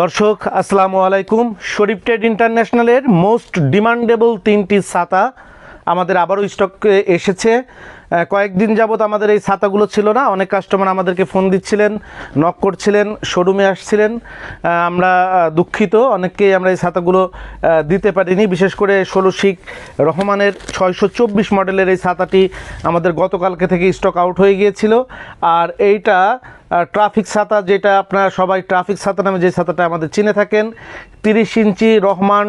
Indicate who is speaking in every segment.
Speaker 1: দর্শক আসসালামু আলাইকুম শরীফ ট্রেড ইন্টারন্যাশনালের মোস্ট ডিমান্ডেবল তিনটি ছাতা আমাদের আবারও স্টকে এসেছে কয়েকদিন যাবত আমাদের এই ছাতাগুলো ছিল না অনেক কাস্টমার আমাদেরকে ফোন দিচ্ছিলেন নক করছিলেন শোরুমে আসছিলেন আমরা দুঃখিত অনেককেই আমরা এই ছাতাগুলো দিতে পারিনি বিশেষ করে ষোলো শিখ রহমানের ছয়শো চব্বিশ মডেলের এই ছাতাটি আমাদের গতকালকে থেকে স্টক আউট হয়ে গিয়েছিল আর এইটা ট্রাফিক ছাতা যেটা আপনারা সবাই ট্রাফিক ছাতা নামে যে ছাতাটা আমাদের চিনে থাকেন তিরিশ ইঞ্চি রহমান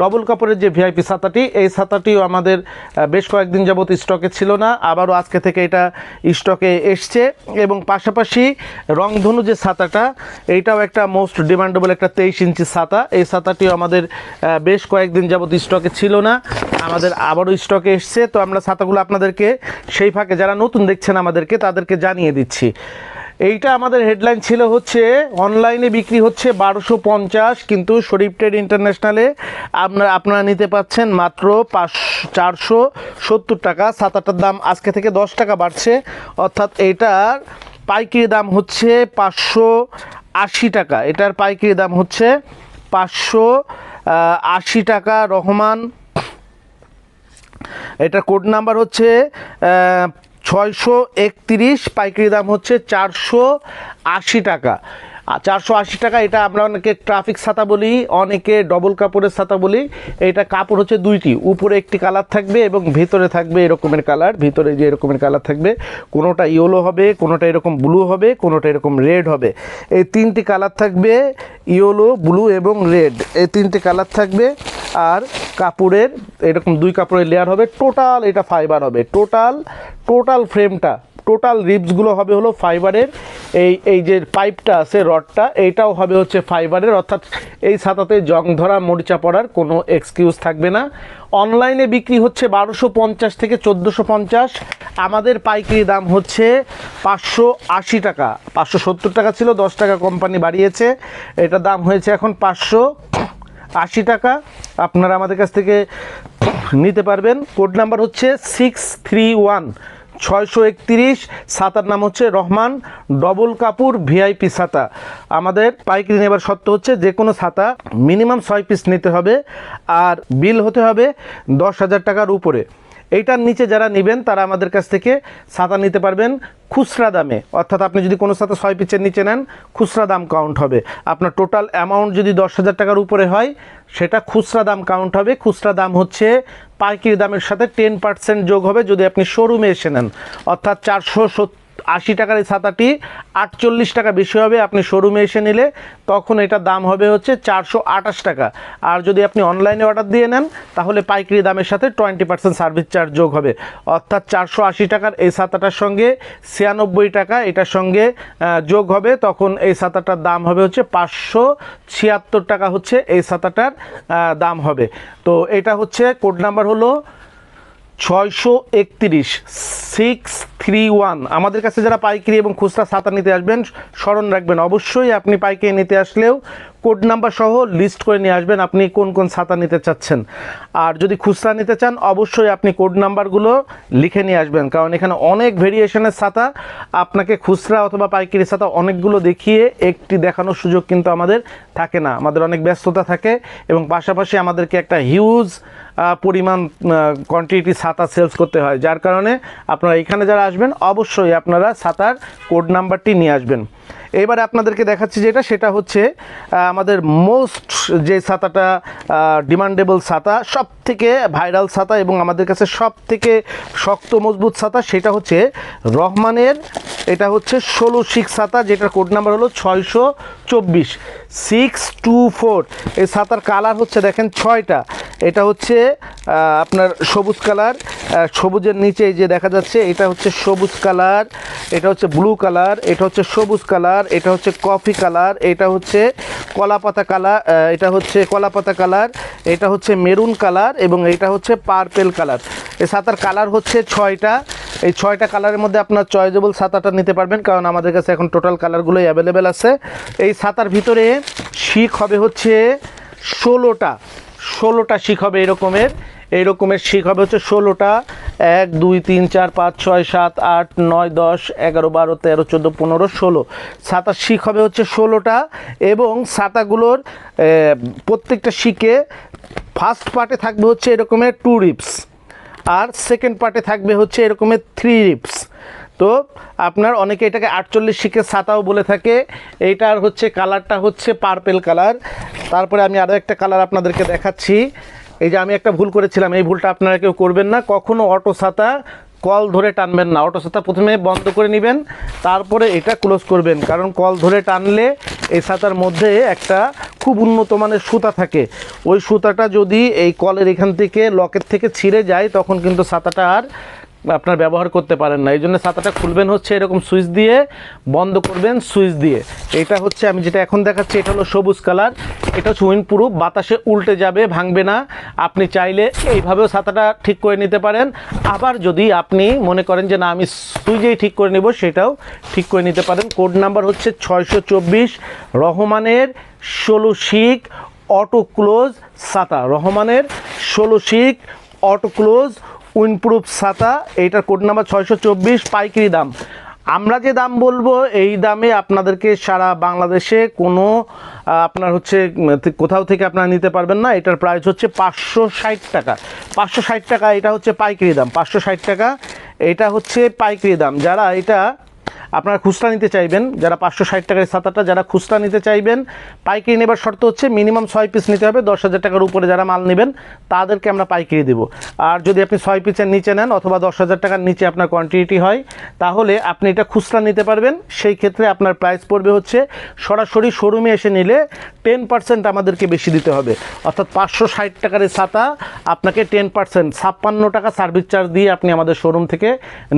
Speaker 1: ডবল কাপড়ের যে ভিআইপি ছাতাটি এই ছাতাটিও আমাদের বেশ কয়েকদিন যাবত স্টকে ছিল না আবার আবারও আজকে থেকে এটা স্টকে এসছে এবং পাশাপাশি রংধনু যে ছাতাটা এইটাও একটা মোস্ট ডিমান্ডেবল একটা তেইশ ইঞ্চি ছাতা এই ছাতাটিও আমাদের বেশ কয়েকদিন যাবত স্টকে ছিল না আমাদের আবারও স্টকে এসছে তো আমরা ছাতাগুলো আপনাদেরকে সেই ফাঁকে যারা নতুন দেখছেন আমাদেরকে তাদেরকে জানিয়ে দিচ্ছি এইটা আমাদের হেডলাইন ছিল হচ্ছে অনলাইনে বিক্রি হচ্ছে বারোশো পঞ্চাশ কিন্তু শরীফ ট্রেড ইন্টারন্যাশনালে আপনার আপনারা নিতে পাচ্ছেন মাত্র পাঁচ চারশো সত্তর টাকা সাত আটটার দাম আজকে থেকে দশ টাকা বাড়ছে অর্থাৎ এইটার পাইকারি দাম হচ্ছে পাঁচশো আশি টাকা এটার পাইকারি দাম হচ্ছে পাঁচশো আশি টাকা রহমান এটা কোড নাম্বার হচ্ছে ছয়শো একত্রিশ পাইকারি দাম হচ্ছে চারশো আশি টাকা চারশো আশি টাকা এটা আমরা অনেকে ট্রাফিক ছাতা বলি অনেকে ডবল কাপড়ের ছাতা বলি এটা কাপড় হচ্ছে দুইটি উপরে একটি কালার থাকবে এবং ভিতরে থাকবে এরকমের কালার ভিতরে যে এরকমের কালার থাকবে কোনোটা ইয়েলো হবে কোনোটা এরকম ব্লু হবে কোনোটা এরকম রেড হবে এই তিনটি কালার থাকবে ইয়েলো ব্লু এবং রেড এই তিনটি কালার থাকবে আর কাপড়ের এরকম দুই কাপড়ের লেয়ার হবে টোটাল এটা ফাইবার হবে টোটাল টোটাল ফ্রেমটা টোটাল রিপসগুলো হবে হলো ফাইবারের এই এই যে পাইপটা আছে রডটা এইটাও হবে হচ্ছে ফাইবারের অর্থাৎ এই ছাতাতে জং ধরা মরিচা পড়ার কোনো এক্সকিউজ থাকবে না অনলাইনে বিক্রি হচ্ছে বারোশো পঞ্চাশ থেকে চোদ্দোশো পঞ্চাশ আমাদের পাইকারি দাম হচ্ছে পাঁচশো আশি টাকা পাঁচশো সত্তর টাকা ছিল দশ টাকা কোম্পানি বাড়িয়েছে এটা দাম হয়েছে এখন পাঁচশো আশি টাকা আপনারা আমাদের কাছ থেকে নিতে পারবেন কোড নাম্বার হচ্ছে সিক্স থ্রি ওয়ান ছয়শো একত্রিশ ছাতার নাম হচ্ছে রহমান ডবল কাপুর ভিআইপি ছাতা আমাদের পাইকারি নেবার সত্য হচ্ছে যে কোনো ছাতা মিনিমাম ছয় পিস নিতে হবে আর বিল হতে হবে দশ হাজার টাকার উপরে এইটার নিচে যারা নেবেন তারা আমাদের কাছ থেকে ছাতা নিতে পারবেন খুচরা দামে অর্থাৎ আপনি যদি কোনো ছাতা ছয় পিচের নিচে নেন খুচরা দাম কাউন্ট হবে আপনার টোটাল অ্যামাউন্ট যদি দশ হাজার টাকার উপরে হয় সেটা খুচরা দাম কাউন্ট হবে খুচরা দাম হচ্ছে পাইকারি দামের সাথে টেন পার্সেন্ট যোগ হবে যদি আপনি শোরুমে এসে নেন অর্থাৎ চারশো আশি টাকার এই ছাতাটি আটচল্লিশ টাকা বেশি হবে আপনি শোরুমে এসে নিলে তখন এটা দাম হবে হচ্ছে চারশো টাকা আর যদি আপনি অনলাইনে অর্ডার দিয়ে নেন তাহলে পাইকারি দামের সাথে টোয়েন্টি পার্সেন্ট সার্ভিস চার্জ যোগ হবে অর্থাৎ চারশো আশি টাকার এই ছাতাটার সঙ্গে ছিয়ানব্বই টাকা এটার সঙ্গে যোগ হবে তখন এই ছাতাটার দাম হবে হচ্ছে পাঁচশো ছিয়াত্তর টাকা হচ্ছে এই ছাতাটার দাম হবে তো এটা হচ্ছে কোড নাম্বার হলো ছয়শো একত্রিশ সিক্স থ্রি ওয়ান আমাদের কাছে যারা পাইকারি এবং খুচরা ছাতা নিতে আসবেন স্মরণ রাখবেন অবশ্যই আপনি পাইকারি নিতে আসলেও কোড নাম্বার সহ লিস্ট করে নিয়ে আসবেন আপনি কোন কোন ছাতা নিতে চাচ্ছেন আর যদি খুচরা নিতে চান অবশ্যই আপনি কোড নাম্বারগুলো লিখে নিয়ে আসবেন কারণ এখানে অনেক ভেরিয়েশনের ছাতা আপনাকে খুচরা অথবা পাইকারি ছাতা অনেকগুলো দেখিয়ে একটি দেখানোর সুযোগ কিন্তু আমাদের থাকে না আমাদের অনেক ব্যস্ততা থাকে এবং পাশাপাশি আমাদেরকে একটা হিউজ পরিমাণ কোয়ান্টিটি ছাতা সেলস করতে হয় যার কারণে আপনারা এখানে যারা আসবেন অবশ্যই আপনারা ছাতার কোড নাম্বারটি নিয়ে আসবেন এবারে আপনাদেরকে দেখাচ্ছি যেটা সেটা হচ্ছে আমাদের মোস্ট যে ছাতাটা ডিমান্ডেবল ছাতা সব থেকে ভাইরাল ছাতা এবং আমাদের কাছে সব থেকে শক্ত মজবুত ছাতা সেটা হচ্ছে রহমানের এটা হচ্ছে ষোলো শিখ ছাতা যেটার কোড নাম্বার হলো ছয়শো চব্বিশ সিক্স টু ফোর এই ছাতার কালার হচ্ছে দেখেন ছয়টা এটা হচ্ছে আপনার সবুজ কালার সবুজের নিচে যে দেখা যাচ্ছে এটা হচ্ছে সবুজ কালার এটা হচ্ছে ব্লু কালার এটা হচ্ছে সবুজ কালার এটা হচ্ছে কফি কালার এটা হচ্ছে কলাপাতা কালার এটা হচ্ছে কলাপাতা কালার এটা হচ্ছে মেরুন কালার এবং এটা হচ্ছে পার্পেল কালার এই সাঁতার কালার হচ্ছে ছয়টা এই ছয়টা কালারের মধ্যে আপনার চয়েজেবল সাঁতারটা নিতে পারবেন কারণ আমাদের কাছে এখন টোটাল কালারগুলোই অ্যাভেলেবেল আছে এই সাঁতার ভিতরে শিখ হবে হচ্ছে ষোলোটা ষোলোটা শিখ হবে এরকমের এই রকমের শিখ হবে হচ্ছে ষোলোটা এক দুই তিন চার পাঁচ ছয় সাত আট নয় দশ এগারো বারো তেরো চোদ্দো পনেরো ষোলো সাতার শিখ হবে হচ্ছে ষোলোটা এবং ছাতাগুলোর প্রত্যেকটা শিখে ফার্স্ট পার্টে থাকবে হচ্ছে এরকমের টু রিপস আর সেকেন্ড পার্টে থাকবে হচ্ছে এরকমের থ্রি রিপস তো আপনার অনেকে এটাকে আটচল্লিশ শিখে ছাতাও বলে থাকে এইটার হচ্ছে কালারটা হচ্ছে পার্পেল কালার তারপরে আমি আরও একটা কালার আপনাদেরকে দেখাচ্ছি এই যে আমি একটা ভুল করেছিলাম এই ভুলটা আপনারা কেউ করবেন না কখনও অটো ছাতা কল ধরে টানবেন না অটো ছাতা প্রথমে বন্ধ করে নেবেন তারপরে এটা ক্লোজ করবেন কারণ কল ধরে টানলে এই ছাতার মধ্যে একটা খুব উন্নত মানের সুতা থাকে ওই সুতাটা যদি এই কলের এখান থেকে লকের থেকে ছিঁড়ে যায় তখন কিন্তু ছাতাটা আর আপনার ব্যবহার করতে পারেন না এই জন্য ছাতাটা খুলবেন হচ্ছে এরকম সুইচ দিয়ে বন্ধ করবেন সুইচ দিয়ে এটা হচ্ছে আমি যেটা এখন দেখাচ্ছি এটা হলো সবুজ কালার এটা হচ্ছে উইনপ্রুফ বাতাসে উল্টে যাবে ভাঙবে না আপনি চাইলে এইভাবেও ছাতাটা ঠিক করে নিতে পারেন আবার যদি আপনি মনে করেন যে না আমি সুইচেই ঠিক করে নেব সেটাও ঠিক করে নিতে পারেন কোড নাম্বার হচ্ছে ছয়শো রহমানের ষোলো শিক অটো ক্লোজ সাতা রহমানের ষোলো শিক অটো ক্লোজ উইনপ্রুফ ছাতা এইটার কোড নাম্বার ছয়শো চব্বিশ পাইকারি দাম আমরা যে দাম বলবো এই দামে আপনাদেরকে সারা বাংলাদেশে কোনো আপনার হচ্ছে কোথাও থেকে আপনারা নিতে পারবেন না এটার প্রাইস হচ্ছে পাঁচশো ষাট টাকা পাঁচশো ষাট টাকা এটা হচ্ছে পাইকারি দাম পাঁচশো ষাট টাকা এটা হচ্ছে পাইকারি দাম যারা এটা আপনারা খুচরা নিতে চাইবেন যারা পাঁচশো ষাট টাকার ছাতাটা যারা খুচরা নিতে চাইবেন পাইকারি নেবার শর্ত হচ্ছে মিনিমাম ছয় পিস নিতে হবে দশ হাজার টাকার উপরে যারা মাল নেবেন তাদেরকে আমরা পাইকারি দেব আর যদি আপনি ছয় পিসের নিচে নেন অথবা দশ হাজার টাকার নিচে আপনার কোয়ান্টিটি হয় তাহলে আপনি এটা খুচরা নিতে পারবেন সেই ক্ষেত্রে আপনার প্রাইস পড়বে হচ্ছে সরাসরি শোরুমে এসে নিলে টেন পার্সেন্ট আমাদেরকে বেশি দিতে হবে অর্থাৎ পাঁচশো ষাট টাকার ছাতা আপনাকে টেন পার্সেন্ট ছাপ্পান্ন টাকা সার্ভিস চার্জ দিয়ে আপনি আমাদের শোরুম থেকে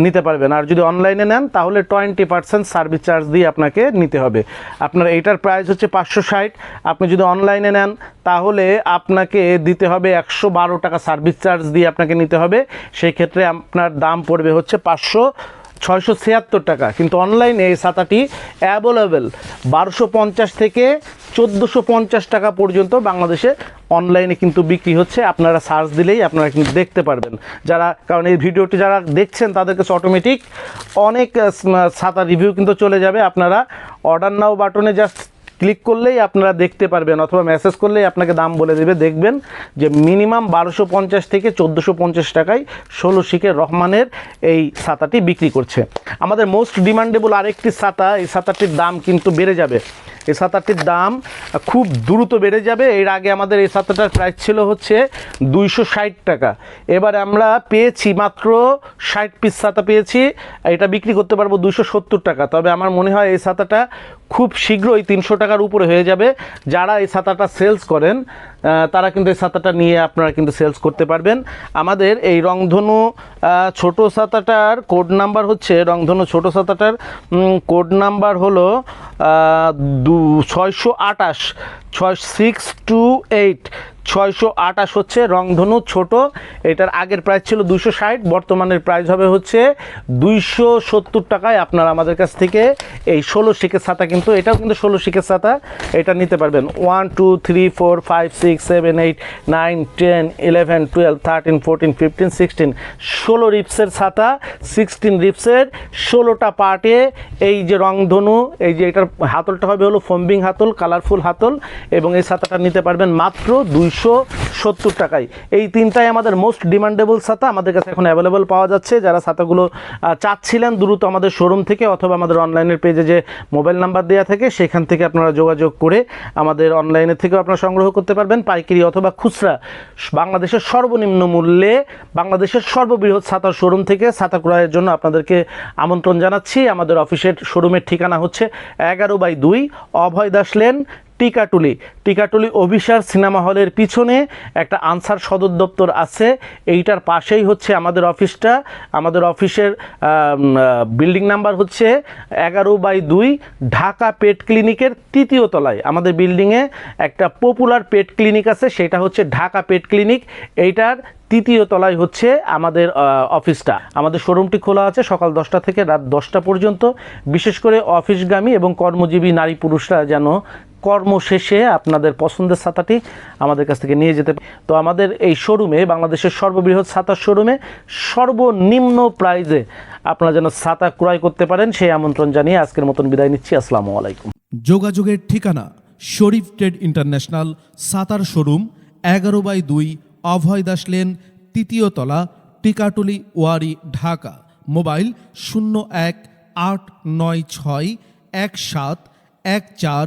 Speaker 1: নিতে পারবেন আর যদি অনলাইনে নেন তাহলে টোয়েন্টি পার্সেন্ট সার্ভিস চার্জ দিয়ে আপনাকে নিতে হবে আপনার এইটার প্রাইস হচ্ছে পাঁচশো ষাট আপনি যদি অনলাইনে নেন তাহলে আপনাকে দিতে হবে একশো বারো টাকা সার্ভিস চার্জ দিয়ে আপনাকে নিতে হবে সেই ক্ষেত্রে আপনার দাম পড়বে হচ্ছে পাঁচশো ছয়শো ছিয়াত্তর টাকা কিন্তু অনলাইনে এই ছাতাটি অ্যাভেলেবেল বারোশো পঞ্চাশ থেকে চোদ্দোশো পঞ্চাশ টাকা পর্যন্ত বাংলাদেশে অনলাইনে কিন্তু বিক্রি হচ্ছে আপনারা সার্চ দিলেই আপনারা কিন্তু দেখতে পারবেন যারা কারণ এই ভিডিওটি যারা দেখছেন তাদের কাছে অটোমেটিক অনেক ছাতা রিভিউ কিন্তু চলে যাবে আপনারা অর্ডার নাও বাটনে জাস্ট ক্লিক করলেই আপনারা দেখতে পারবেন অথবা মেসেজ করলেই আপনাকে দাম বলে দেবে দেখবেন যে মিনিমাম বারোশো পঞ্চাশ থেকে চোদ্দোশো পঞ্চাশ টাকায় ষোলো শিখের রহমানের এই ছাতাটি বিক্রি করছে আমাদের মোস্ট ডিমান্ডেবল আরেকটি ছাতা এই ছাতাটির দাম কিন্তু বেড়ে যাবে এই ছাতাটির দাম খুব দ্রুত বেড়ে যাবে এর আগে আমাদের এই ছাতাটার প্রাইস ছিল হচ্ছে দুইশো টাকা এবার আমরা পেয়েছি মাত্র ষাট পিস ছাতা পেয়েছি এটা বিক্রি করতে পারবো দুশো টাকা তবে আমার মনে হয় এই ছাতাটা খুব শীঘ্রই তিনশো টাকার উপরে হয়ে যাবে যারা এই ছাতাটা সেলস করেন তারা কিন্তু এই ছাতাটা নিয়ে আপনারা কিন্তু সেলস করতে পারবেন আমাদের এই রংধনু ছোট ছাতাটার কোড নাম্বার হচ্ছে রংধনু ছোট ছাতাটার কোড নাম্বার হলো দু ছয়শো আটাশ ছয় সিক্স টু এইট ছয়শো আটাশ হচ্ছে রংধনু ছোট এটার আগের প্রাইস ছিল দুশো ষাট বর্তমানের প্রাইস হবে হচ্ছে দুইশো সত্তর টাকায় আপনারা আমাদের কাছ থেকে এই ষোলো শিখের ছাতা কিন্তু এটাও কিন্তু ষোলো শিখের ছাতা এটা নিতে পারবেন one two three four five six seven eight nine ten eleven twelve thirteen fourteen fifteen sixteen ষোলো রিপসের ছাতা সিক্সটিন রিপসের ষোলোটা পার্টে এই যে রংধনু এই যে এটার হাতলটা হবে হলো ফোম্বিং হাতল কালারফুল হাতল এবং এই ছাতাটা নিতে পারবেন মাত্র দুইশো দুশো সত্তর টাকায় এই তিনটাই আমাদের মোস্ট ডিমান্ডেবল ছাতা আমাদের কাছে এখন অ্যাভেলেবল পাওয়া যাচ্ছে যারা ছাতাগুলো চাচ্ছিলেন দ্রুত আমাদের শোরুম থেকে অথবা আমাদের অনলাইনের পেজে যে মোবাইল নাম্বার দেওয়া থাকে সেখান থেকে আপনারা যোগাযোগ করে আমাদের অনলাইনে থেকেও আপনারা সংগ্রহ করতে পারবেন পাইকারি অথবা খুচরা বাংলাদেশের সর্বনিম্ন মূল্যে বাংলাদেশের সর্ববৃহৎ ছাতার শোরুম থেকে ছাতা ক্রয়ের জন্য আপনাদেরকে আমন্ত্রণ জানাচ্ছি আমাদের অফিসের শোরুমের ঠিকানা হচ্ছে এগারো বাই দুই অভয় দাস লেন টিকাটুলি টিকাটুলি অভিসার সিনেমা হলের পিছনে একটা আনসার সদর দপ্তর আছে এইটার পাশেই হচ্ছে আমাদের অফিসটা আমাদের অফিসের বিল্ডিং নাম্বার হচ্ছে এগারো বাই দুই ঢাকা পেট ক্লিনিকের তৃতীয় তলায় আমাদের বিল্ডিংয়ে একটা পপুলার পেট ক্লিনিক আছে সেটা হচ্ছে ঢাকা পেট ক্লিনিক এইটার তৃতীয় তলায় হচ্ছে আমাদের অফিসটা আমাদের শোরুমটি খোলা আছে সকাল দশটা থেকে রাত দশটা পর্যন্ত বিশেষ করে অফিসগামী এবং কর্মজীবী নারী পুরুষরা যেন কর্ম শেষে আপনাদের পছন্দের ছাতাটি আমাদের কাছ থেকে নিয়ে যেতে তো আমাদের এই শোরুমে বাংলাদেশের সর্ববৃহৎ ছাতার শোরুমে সর্বনিম্ন প্রাইজে আপনারা যেন ছাতা ক্রয় করতে পারেন সেই আমন্ত্রণ জানিয়ে আজকের মতন বিদায় নিচ্ছি আসসালামু আলাইকুম যোগাযোগের ঠিকানা শরীফ ট্রেড ইন্টারন্যাশনাল সাতার শোরুম এগারো বাই দুই অভয় দাস লেন তৃতীয় তলা টিকাটুলি ওয়ারি ঢাকা মোবাইল শূন্য এক আট নয় ছয় এক সাত এক চার